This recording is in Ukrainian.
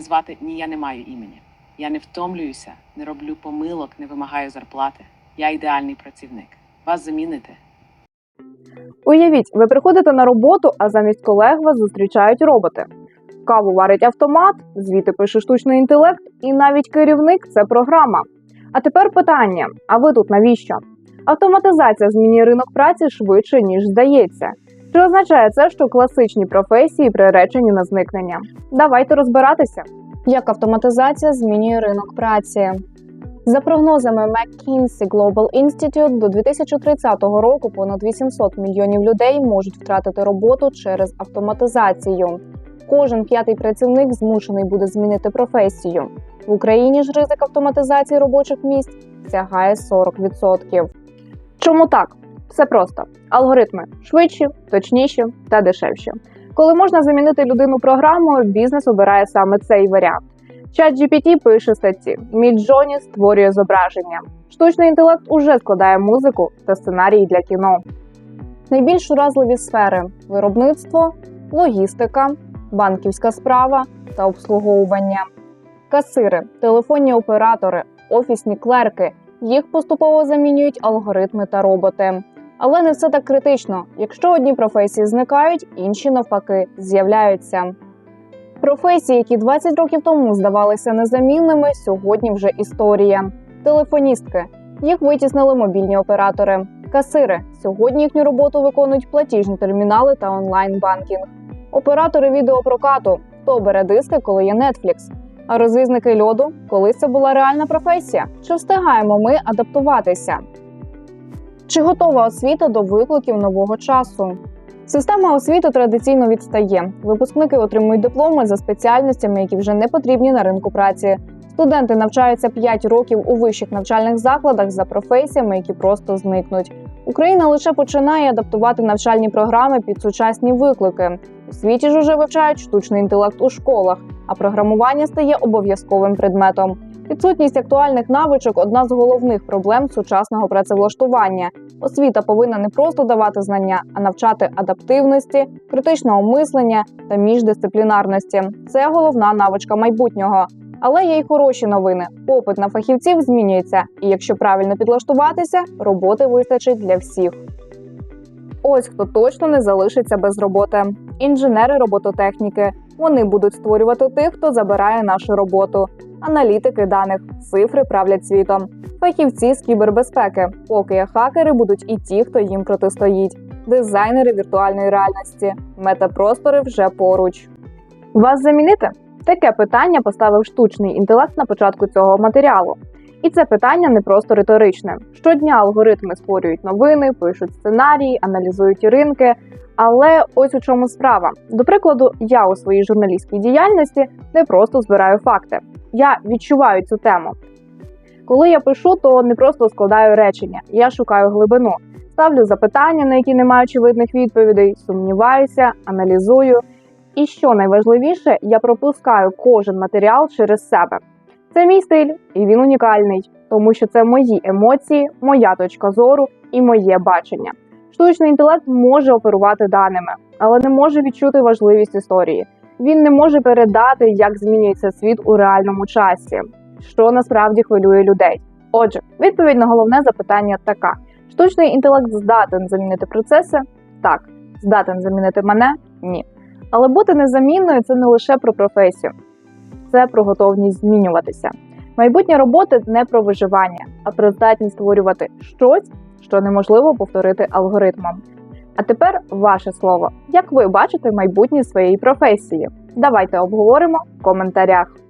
звати ні, я не маю імені. Я не втомлююся, не роблю помилок, не вимагаю зарплати. Я ідеальний працівник. Вас замінити. Уявіть, ви приходите на роботу, а замість колег вас зустрічають роботи. Каву варить автомат, звіти пише штучний інтелект, і навіть керівник це програма. А тепер питання: а ви тут навіщо? Автоматизація змінює ринок праці швидше, ніж здається. Чи означає це, що класичні професії приречені на зникнення? Давайте розбиратися. Як автоматизація змінює ринок праці? За прогнозами McKinsey Global Institute, до 2030 року понад 800 мільйонів людей можуть втратити роботу через автоматизацію. Кожен п'ятий працівник змушений буде змінити професію. В Україні ж ризик автоматизації робочих місць сягає 40%. Чому так? Все просто: алгоритми швидші, точніші та дешевші. Коли можна замінити людину програмою, бізнес обирає саме цей варіант. ChatGPT пише статті, Midjourney створює зображення. Штучний інтелект уже складає музику та сценарії для кіно. Найбільш уразливі сфери виробництво, логістика, банківська справа та обслуговування. Касири, телефонні оператори, офісні клерки. Їх поступово замінюють алгоритми та роботи. Але не все так критично. Якщо одні професії зникають, інші навпаки з'являються. Професії, які 20 років тому здавалися незамінними, сьогодні вже історія. Телефоністки їх витіснили мобільні оператори. Касири сьогодні їхню роботу виконують платіжні термінали та онлайн-банкінг. Оператори відеопрокату хто бере диски, коли є Netflix. А розвізники льоду, колись це була реальна професія. Чи встигаємо ми адаптуватися? Чи готова освіта до викликів нового часу? Система освіти традиційно відстає. Випускники отримують дипломи за спеціальностями, які вже не потрібні на ринку праці. Студенти навчаються 5 років у вищих навчальних закладах за професіями, які просто зникнуть. Україна лише починає адаптувати навчальні програми під сучасні виклики. У світі ж уже вивчають штучний інтелект у школах, а програмування стає обов'язковим предметом. Відсутність актуальних навичок одна з головних проблем сучасного працевлаштування. Освіта повинна не просто давати знання, а навчати адаптивності, критичного мислення та міждисциплінарності. Це головна навичка майбутнього. Але є й хороші новини. Попит на фахівців змінюється, і якщо правильно підлаштуватися, роботи вистачить для всіх. Ось хто точно не залишиться без роботи. Інженери робототехніки. Вони будуть створювати тих, хто забирає нашу роботу. Аналітики даних, цифри правлять світом. Фахівці з кібербезпеки. Поки хакери будуть і ті, хто їм протистоїть. Дизайнери віртуальної реальності. Метапростори вже поруч. Вас замінити? Таке питання поставив штучний інтелект на початку цього матеріалу. І це питання не просто риторичне. Щодня алгоритми створюють новини, пишуть сценарії, аналізують ринки. Але ось у чому справа. До прикладу, я у своїй журналістській діяльності не просто збираю факти. Я відчуваю цю тему. Коли я пишу, то не просто складаю речення, я шукаю глибину, ставлю запитання, на які немає очевидних відповідей, сумніваюся, аналізую. І що найважливіше, я пропускаю кожен матеріал через себе. Це мій стиль, і він унікальний, тому що це мої емоції, моя точка зору і моє бачення. Штучний інтелект може оперувати даними, але не може відчути важливість історії. Він не може передати, як змінюється світ у реальному часі, що насправді хвилює людей. Отже, відповідь на головне запитання така: штучний інтелект здатен замінити процеси? Так, здатен замінити мене? Ні. Але бути незамінною це не лише про професію, це про готовність змінюватися. Майбутнє роботи не про виживання, а про здатність створювати щось, що неможливо повторити алгоритмом. А тепер ваше слово. Як ви бачите майбутнє своєї професії? Давайте обговоримо в коментарях.